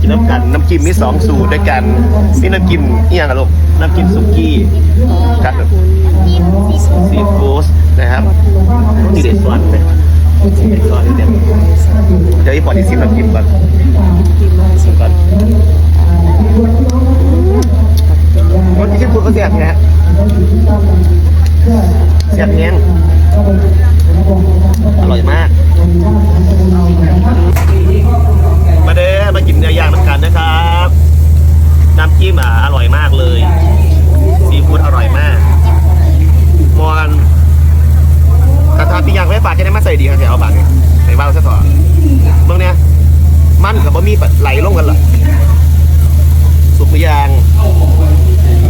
กินน้ำกัน น้ำจิ้มมีสองสูตรด้วยกันมีน้ำจิ้มเอียงอะลูกน้ำจิ้มสุกี้กับซีฟู้ดนะครับที่เด็ดซอนเลยที่เด็ดซอนที่เด็ดเดี๋ยวอีปอดที่ซิมน้ำจิ้มก่อนซิมก่อนรสที่ชิมพูดก็เสียบนะฮะเสียบเนี้ยงอร่อยมาก มาเด้อมากินเนื้อย่างน้ำกันนะครับ น้ำจิ้มอะอร่อยมาก เลย ซีฟู้ดอร่อยมาก มอนกระทะปิ้งย่างไว้ปาจะได้มาใส่ดีครับเดี๋ยวเอาปากเนี่ยใส่เบ้าซะต่อเบื้องเนี้ยมันกับบะหมี่ไหลลงกันเหรอสุกหรือยัง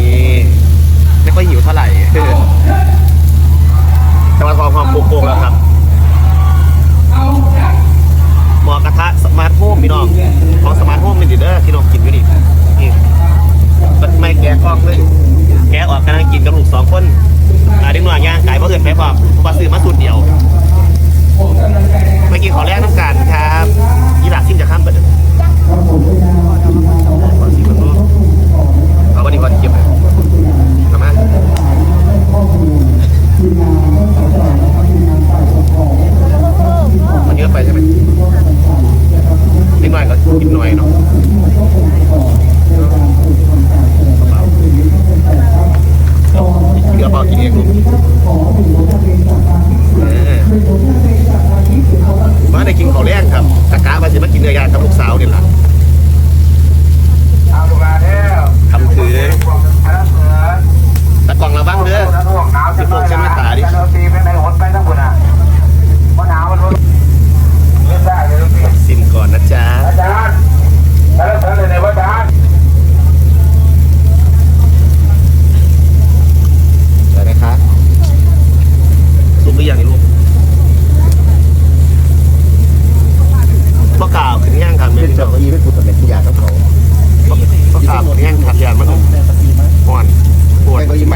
นี่ไม่ค่อยหิวเท่าไหร่แต่ว่าทองความโป่งแล้วครับหมอกระทะสมาร์ทโฮมพี่น้องของสมาร์ทโฮมเป็นดีเด้อที่น้องกินอยู่นี่นี่ ไม่แกะอองเลย มาได้กินขางแรงครับตะกะมาสิมากินเนื้อย่างกับลูกสาวนี่แล่ะเอาลูกาเนี่ยาดแห้งขัดยานมันอ่อนปวดไป